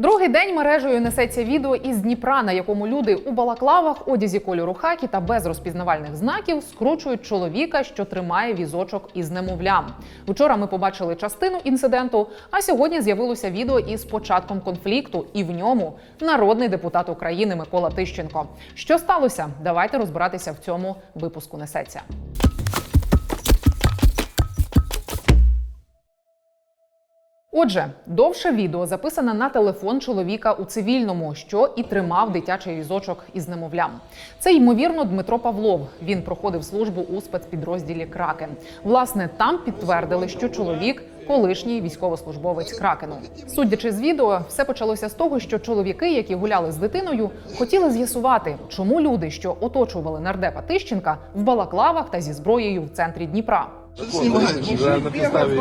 Другий день мережею несеться відео із Дніпра, на якому люди у балаклавах, одязі кольору хакі та без розпізнавальних знаків скручують чоловіка, що тримає візочок із немовлям. Вчора ми побачили частину інциденту, а сьогодні з'явилося відео із початком конфлікту, і в ньому народний депутат України Микола Тищенко. Що сталося? Давайте розбиратися в цьому випуску. Несеться. Отже, довше відео записане на телефон чоловіка у цивільному, що і тримав дитячий візочок із немовлям. Це ймовірно Дмитро Павлов. Він проходив службу у спецпідрозділі Кракен. Власне, там підтвердили, що чоловік колишній військовослужбовець Кракену. Судячи з відео, все почалося з того, що чоловіки, які гуляли з дитиною, хотіли з'ясувати, чому люди, що оточували нардепа Тищенка, в балаклавах та зі зброєю в центрі Дніпра. Знімаєш. Вже на підставі.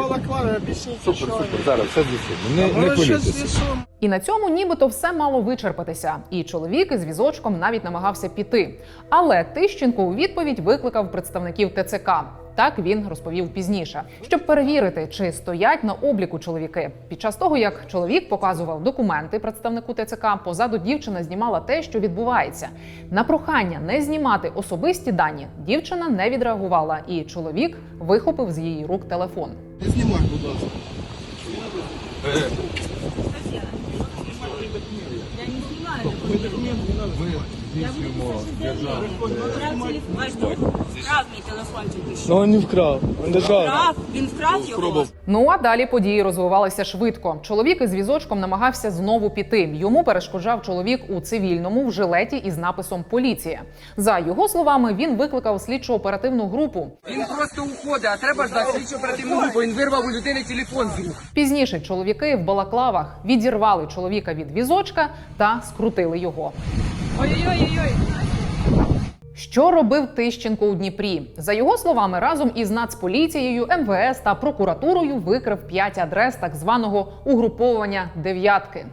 Супер, супер. Зараз все з'ясуємо. Не, не хвилюйтеся. І на цьому нібито все мало вичерпатися. І чоловік із візочком навіть намагався піти. Але Тищенко у відповідь викликав представників ТЦК. Так він розповів пізніше, щоб перевірити, чи стоять на обліку чоловіки. Під час того, як чоловік показував документи представнику ТЦК, позаду дівчина знімала те, що відбувається. На прохання не знімати особисті дані дівчина не відреагувала, і чоловік вихопив з її рук телефон. Не знімай, будь ласка. Ваш друг вкрав мій телефончик. що? Не вкрав. Он держав. Вкрав, він вкрав його. Ну а далі події розвивалися швидко. Чоловік із візочком намагався знову піти. Йому перешкоджав чоловік у цивільному в жилеті із написом Поліція. За його словами, він викликав слідчо оперативну групу. Він просто уходить, а треба ждати слідчу оперативну групу. Він вирвав у людини телефон з рук. Пізніше чоловіки в балаклавах відірвали чоловіка від візочка та скрутили його. Ой-ой-ой. Що робив Тищенко у Дніпрі? За його словами, разом із Нацполіцією, МВС та прокуратурою викрив п'ять адрес так званого угруповання дев'ятки.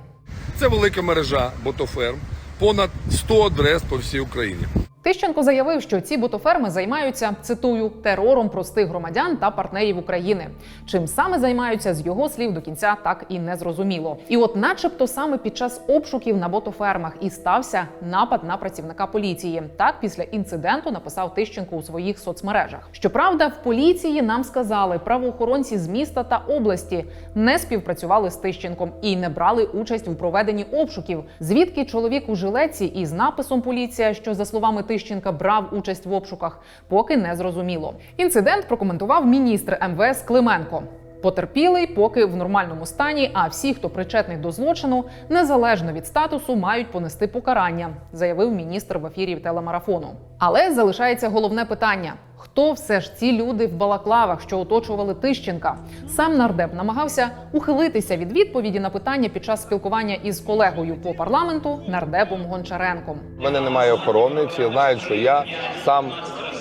Це велика мережа ботоферм, понад 100 адрес по всій Україні. Тищенко заявив, що ці ботоферми займаються цитую терором простих громадян та партнерів України. Чим саме займаються з його слів до кінця так і не зрозуміло. І от, начебто, саме під час обшуків на ботофермах і стався напад на працівника поліції. Так після інциденту написав Тищенко у своїх соцмережах. Щоправда, в поліції нам сказали, правоохоронці з міста та області не співпрацювали з Тищенком і не брали участь у проведенні обшуків. Звідки чоловік у жилеці із написом поліція, що за словами Тищенка брав участь в обшуках, поки не зрозуміло. Інцидент прокоментував міністр МВС Клименко. Потерпілий поки в нормальному стані, а всі, хто причетний до злочину, незалежно від статусу, мають понести покарання, заявив міністр в ефірі телемарафону. Але залишається головне питання: хто все ж ці люди в балаклавах, що оточували Тищенка? Сам нардеп намагався ухилитися від відповіді на питання під час спілкування із колегою по парламенту нардепом Гончаренком. У мене немає охорони, всі знають, що я сам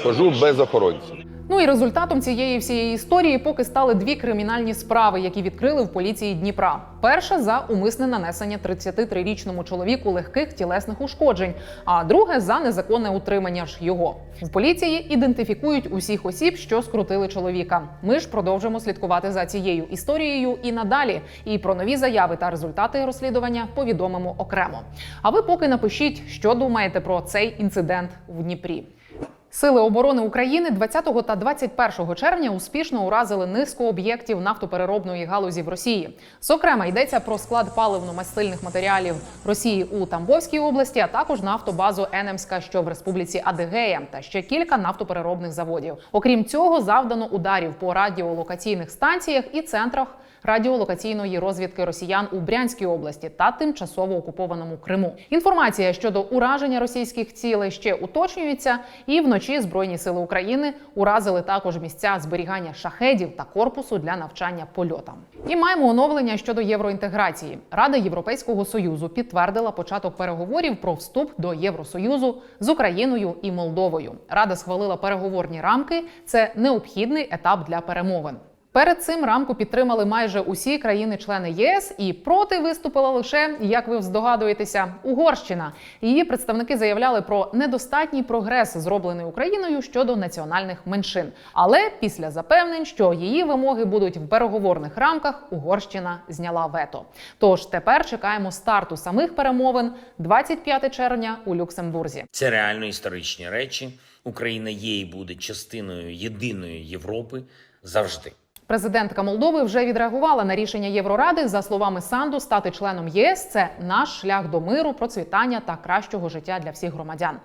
хожу без охоронців. Ну і результатом цієї всієї історії поки стали дві кримінальні справи, які відкрили в поліції Дніпра. Перша за умисне нанесення 33-річному чоловіку легких тілесних ушкоджень, а друге за незаконне утримання ж його. В поліції ідентифікують усіх осіб, що скрутили чоловіка. Ми ж продовжимо слідкувати за цією історією і надалі. І про нові заяви та результати розслідування повідомимо окремо. А ви поки напишіть, що думаєте про цей інцидент в Дніпрі. Сили оборони України 20 та 21 червня успішно уразили низку об'єктів нафтопереробної галузі в Росії. Зокрема, йдеться про склад паливно-мастильних матеріалів Росії у Тамбовській області, а також нафтобазу Енемська, що в республіці Адигея, та ще кілька нафтопереробних заводів. Окрім цього, завдано ударів по радіолокаційних станціях і центрах радіолокаційної розвідки росіян у Брянській області та тимчасово окупованому Криму. Інформація щодо ураження російських цілей ще уточнюється, і вночі збройні сили України уразили також місця зберігання шахедів та корпусу для навчання польотам. І маємо оновлення щодо євроінтеграції. Рада Європейського союзу підтвердила початок переговорів про вступ до Євросоюзу з Україною і Молдовою. Рада схвалила переговорні рамки. Це необхідний етап для перемовин. Перед цим рамку підтримали майже усі країни-члени ЄС, і проти виступила лише, як ви здогадуєтеся, Угорщина. Її представники заявляли про недостатній прогрес, зроблений Україною щодо національних меншин. Але після запевнень, що її вимоги будуть в переговорних рамках, Угорщина зняла вето. Тож тепер чекаємо старту самих перемовин 25 червня у Люксембурзі. Це реально історичні речі. Україна є і буде частиною єдиної Європи завжди. Президентка Молдови вже відреагувала на рішення Євроради. За словами Санду, стати членом ЄС це наш шлях до миру, процвітання та кращого життя для всіх громадян.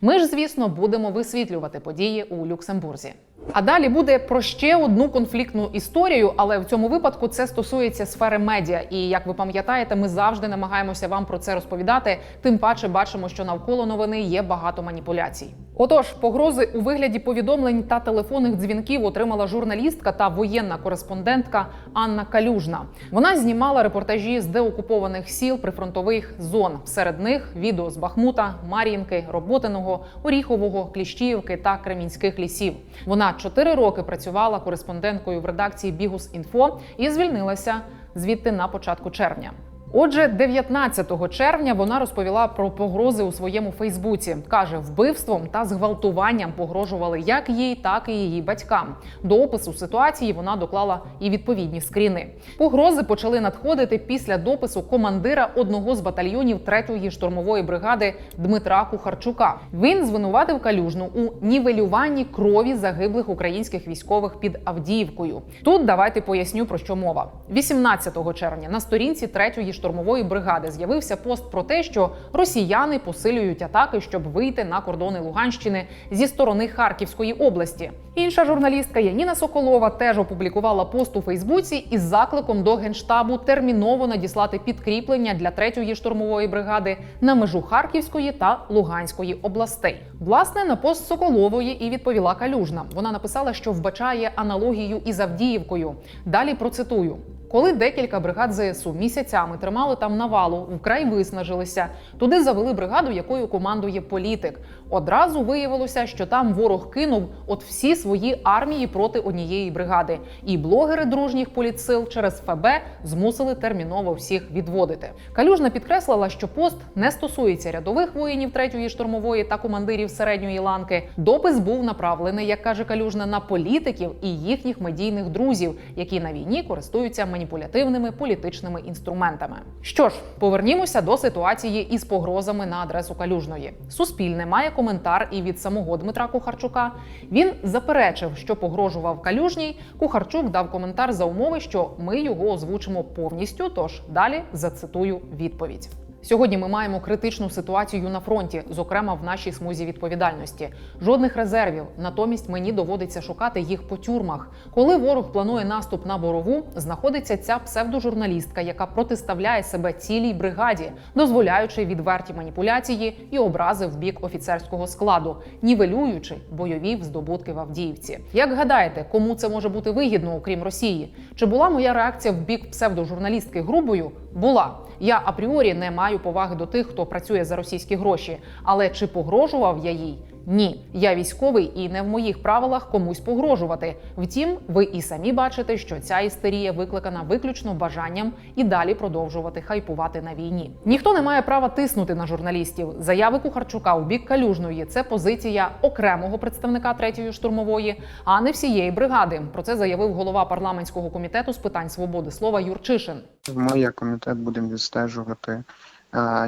Ми ж, звісно, будемо висвітлювати події у Люксембурзі. А далі буде про ще одну конфліктну історію, але в цьому випадку це стосується сфери медіа. І як ви пам'ятаєте, ми завжди намагаємося вам про це розповідати. Тим паче бачимо, що навколо новини є багато маніпуляцій. Отож, погрози у вигляді повідомлень та телефонних дзвінків отримала журналістка та воєнна кореспондентка Анна Калюжна. Вона знімала репортажі з деокупованих сіл прифронтових зон. Серед них відео з Бахмута, Мар'їнки, Роботиного, Оріхового, Кліщіївки та Кремінських лісів. Вона чотири роки працювала кореспонденткою в редакції Бігус Інфо і звільнилася звідти на початку червня. Отже, 19 червня вона розповіла про погрози у своєму Фейсбуці. каже, вбивством та зґвалтуванням погрожували як їй, так і її батькам. До опису ситуації вона доклала і відповідні скріни. Погрози почали надходити після допису командира одного з батальйонів 3-ї штурмової бригади Дмитра Кухарчука. Він звинуватив калюжну у нівелюванні крові загиблих українських військових під Авдіївкою. Тут давайте поясню про що мова. 18 червня на сторінці 3-ї штурмової бригади з'явився пост про те, що росіяни посилюють атаки, щоб вийти на кордони Луганщини зі сторони Харківської області. Інша журналістка Яніна Соколова теж опублікувала пост у Фейсбуці із закликом до генштабу терміново надіслати підкріплення для 3-ї штурмової бригади на межу Харківської та Луганської областей. Власне, на пост Соколової і відповіла Калюжна. Вона написала, що вбачає аналогію із Авдіївкою. Далі процитую. Коли декілька бригад ЗСУ місяцями тримали там навалу, вкрай виснажилися. Туди завели бригаду, якою командує політик. Одразу виявилося, що там ворог кинув от всі свої армії проти однієї бригади. І блогери дружніх політсил через ФБ змусили терміново всіх відводити. Калюжна підкреслила, що пост не стосується рядових воїнів третьої штурмової та командирів середньої ланки. Допис був направлений, як каже Калюжна, на політиків і їхніх медійних друзів, які на війні користуються маніпулятивними політичними інструментами. Що ж, повернімося до ситуації із погрозами на адресу Калюжної. Суспільне має коментар і від самого Дмитра Кухарчука. Він заперечив, що погрожував Калюжній. Кухарчук дав коментар за умови, що ми його озвучимо повністю. Тож далі зацитую відповідь. Сьогодні ми маємо критичну ситуацію на фронті, зокрема в нашій смузі відповідальності. Жодних резервів. Натомість мені доводиться шукати їх по тюрмах. Коли ворог планує наступ на борову, знаходиться ця псевдожурналістка, яка протиставляє себе цілій бригаді, дозволяючи відверті маніпуляції і образи в бік офіцерського складу, нівелюючи бойові здобутки в Авдіївці. Як гадаєте, кому це може бути вигідно, окрім Росії? Чи була моя реакція в бік псевдожурналістки грубою? Була. Я апріорі не маю поваги до тих, хто працює за російські гроші. Але чи погрожував я їй? Ні, я військовий і не в моїх правилах комусь погрожувати. Втім, ви і самі бачите, що ця істерія викликана виключно бажанням і далі продовжувати хайпувати на війні. Ніхто не має права тиснути на журналістів. Заяви Кухарчука у бік калюжної це позиція окремого представника третьої штурмової, а не всієї бригади. Про це заявив голова парламентського комітету з питань свободи слова Юрчишин. Ми, як комітет, будемо відстежувати,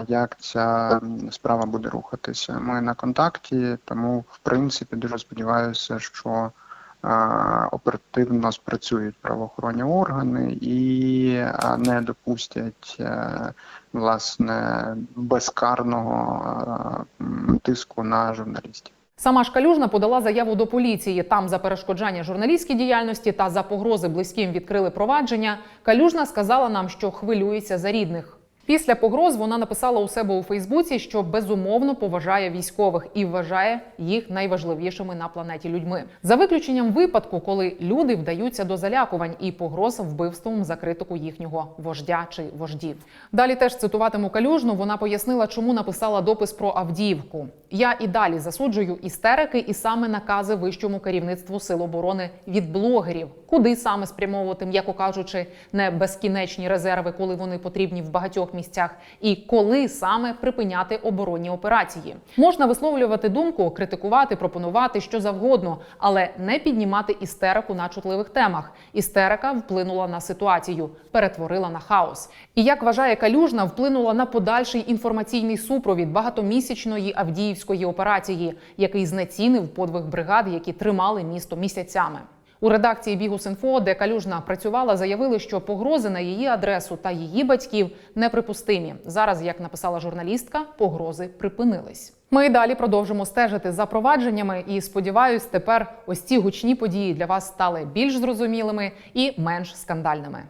як ця справа буде рухатися. Ми на контакті, тому в принципі дуже сподіваюся, що оперативно спрацюють правоохоронні органи і не допустять е, власне безкарного тиску на журналістів. Сама ж Калюжна подала заяву до поліції. Там за перешкоджання журналістській діяльності та за погрози близьким відкрили провадження. Калюжна сказала нам, що хвилюється за рідних. Після погроз вона написала у себе у Фейсбуці, що безумовно поважає військових і вважає їх найважливішими на планеті людьми. За виключенням випадку, коли люди вдаються до залякувань і погроз вбивством за критику їхнього вождя чи вождів. Далі теж цитуватиму калюжну. Вона пояснила, чому написала допис про Авдіївку. Я і далі засуджую істерики і саме накази вищому керівництву сил оборони від блогерів, куди саме спрямовувати, м'яко кажучи, не безкінечні резерви, коли вони потрібні в багатьох місцях, і коли саме припиняти оборонні операції. Можна висловлювати думку, критикувати, пропонувати що завгодно, але не піднімати істерику на чутливих темах. Істерика вплинула на ситуацію, перетворила на хаос. І як вважає Калюжна, вплинула на подальший інформаційний супровід багатомісячної Авдіївської операції, який знецінив подвиг бригад, які тримали місто місяцями. У редакції Бігус.Інфо, де Калюжна працювала, заявили, що погрози на її адресу та її батьків неприпустимі. Зараз, як написала журналістка, погрози припинились. Ми і далі продовжимо стежити за провадженнями, і сподіваюсь, тепер ось ці гучні події для вас стали більш зрозумілими і менш скандальними.